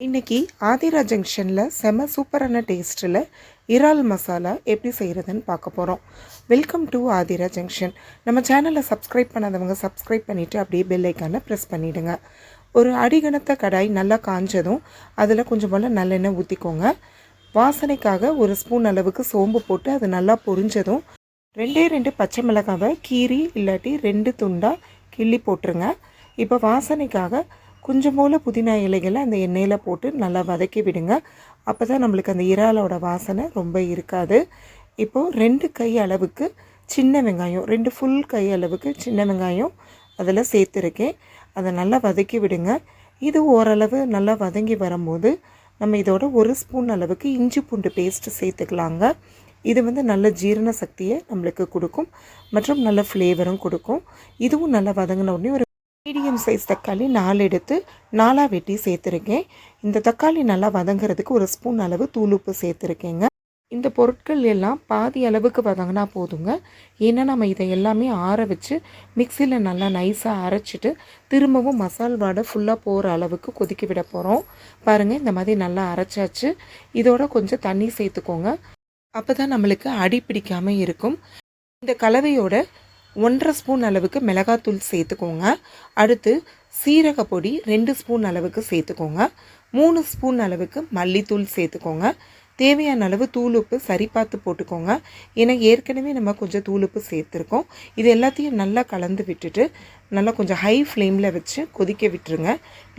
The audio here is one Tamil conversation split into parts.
இன்னைக்கு ஆதிரா ஜங்ஷனில் செம சூப்பரான டேஸ்ட்டில் இறால் மசாலா எப்படி செய்கிறதுன்னு பார்க்க போகிறோம் வெல்கம் டு ஆதிரா ஜங்ஷன். நம்ம சேனலை சப்ஸ்கிரைப் பண்ணாதவங்க சப்ஸ்கிரைப் பண்ணிவிட்டு அப்படியே பெல்லைக்கான ப்ரெஸ் பண்ணிவிடுங்க ஒரு அடிகணத்த கடாய் நல்லா காஞ்சதும் அதில் கொஞ்சம் போல் நல்லெண்ணெய் ஊற்றிக்கோங்க வாசனைக்காக ஒரு ஸ்பூன் அளவுக்கு சோம்பு போட்டு அது நல்லா பொரிஞ்சதும் ரெண்டே ரெண்டு பச்சை மிளகாவை கீரி இல்லாட்டி ரெண்டு துண்டாக கிள்ளி போட்டுருங்க. இப்போ வாசனைக்காக கொஞ்சம் போல் புதினா இலைகளை அந்த எண்ணெயில் போட்டு நல்லா வதக்கி விடுங்க. அப்போ தான் நம்மளுக்கு அந்த இறாலோட வாசனை ரொம்ப இருக்காது. இப்போது ரெண்டு கை அளவுக்கு சின்ன வெங்காயம் ரெண்டு ஃபுல் கை அளவுக்கு சின்ன வெங்காயம் அதில் சேர்த்துருக்கேன். அதை நல்லா வதக்கி விடுங்க. இது ஓரளவு நல்லா வதங்கி வரும்போது நம்ம இதோட ஒரு ஸ்பூன் அளவுக்கு இஞ்சி பூண்டு பேஸ்ட்டு சேர்த்துக்கலாங்க. இது வந்து நல்ல ஜீரண சக்தியை நம்மளுக்கு கொடுக்கும். மற்றும் நல்ல ஃப்ளேவரும் கொடுக்கும். இதுவும் நல்லா வதங்கின உடனே ஒரு மீடியம் சைஸ் தக்காளி நாலு எடுத்து நாலாக வெட்டி சேர்த்துருக்கேன். இந்த தக்காளி நல்லா வதங்குறதுக்கு ஒரு ஸ்பூன் அளவு தூளுப்பு சேர்த்துருக்கேங்க. இந்த பொருட்கள் எல்லாம் பாதி அளவுக்கு வதங்கினா போதுங்க. ஏன்னா நம்ம இதை எல்லாமே ஆற வச்சு மிக்சியில் நல்லா நைஸாக அரைச்சிட்டு திரும்பவும் மசால் வாடை ஃபுல்லாக போகிற அளவுக்கு கொதிக்க விட போகிறோம் பாருங்கள் இந்த மாதிரி நல்லா அரைச்சாச்சு. இதோட கொஞ்சம் தண்ணி சேர்த்துக்கோங்க. அப்போ தான் நம்மளுக்கு அடி பிடிக்காமல் இருக்கும். இந்த கலவையோட ஒன்றரை ஸ்பூன் அளவுக்கு மிளகாத்தூள் சேர்த்துக்கோங்க. அடுத்து சீரக பொடி ரெண்டு ஸ்பூன் அளவுக்கு சேர்த்துக்கோங்க. மூணு ஸ்பூன் அளவுக்கு மல்லித்தூள் சேர்த்துக்கோங்க. தேவையான அளவு தூளுப்பு சரி பார்த்து போட்டுக்கோங்க. ஏன்னா ஏற்கனவே நம்ம கொஞ்சம் தூளுப்பு சேர்த்துருக்கோம். இது எல்லாத்தையும் நல்லா கலந்து விட்டுட்டு நல்லா கொஞ்சம் ஹை ஃப்ளேமில் வச்சு கொதிக்க விட்டுருங்க.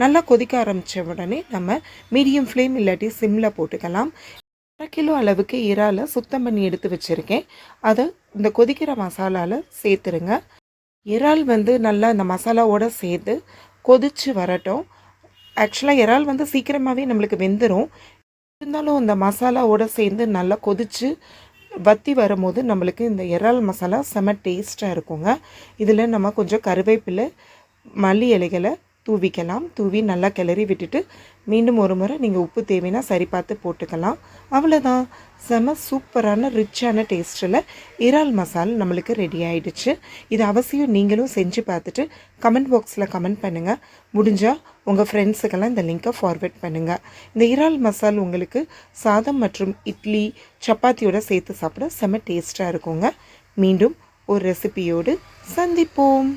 நல்லா கொதிக்க ஆரம்பித்த உடனே நம்ம மீடியம் ஃப்ளேம் இல்லாட்டி சிம்மில் போட்டுக்கலாம். அரை கிலோ அளவுக்கு இறாலை சுத்தம் பண்ணி எடுத்து வச்சுருக்கேன். அதை இந்த கொதிக்கிற மசாலாவில் சேர்த்துருங்க. இறால் வந்து நல்லா இந்த மசாலாவோடு சேர்த்து கொதித்து வரட்டும். ஆக்சுவலாக இறால் வந்து சீக்கிரமாகவே நம்மளுக்கு வெந்துடும் இருந்தாலும் இந்த மசாலாவோடு சேர்ந்து நல்லா கொதித்து வத்தி வரும்போது நம்மளுக்கு இந்த இறால் மசாலா செம டேஸ்ட்டாக இருக்குங்க. இதில் நம்ம கொஞ்சம் கருவேப்பிலை மல்லி இலைகளை தூவிக்கலாம். தூவி நல்லா கிளறி விட்டுட்டு மீண்டும் ஒரு முறை நீங்கள் உப்பு தேவைன்னா சரி பார்த்து போட்டுக்கலாம். அவ்வளோதான் செம சூப்பரான ரிச்சான டேஸ்ட்டில் இறால் மசால் நம்மளுக்கு ரெடி ஆகிடுச்சு இது அவசியம் நீங்களும் செஞ்சு பார்த்துட்டு கமெண்ட் பாக்ஸில் கமெண்ட் பண்ணுங்கள் முடிஞ்சால் உங்கள் ஃப்ரெண்ட்ஸுக்கெல்லாம் இந்த லிங்க்கை ஃபார்வேர்ட் பண்ணுங்கள் இந்த இறால் மசால் உங்களுக்கு சாதம் மற்றும் இட்லி சப்பாத்தியோட சேர்த்து சாப்பிட செம டேஸ்ட்டாக இருக்குங்க. மீண்டும் ஒரு ரெசிபியோடு சந்திப்போம்.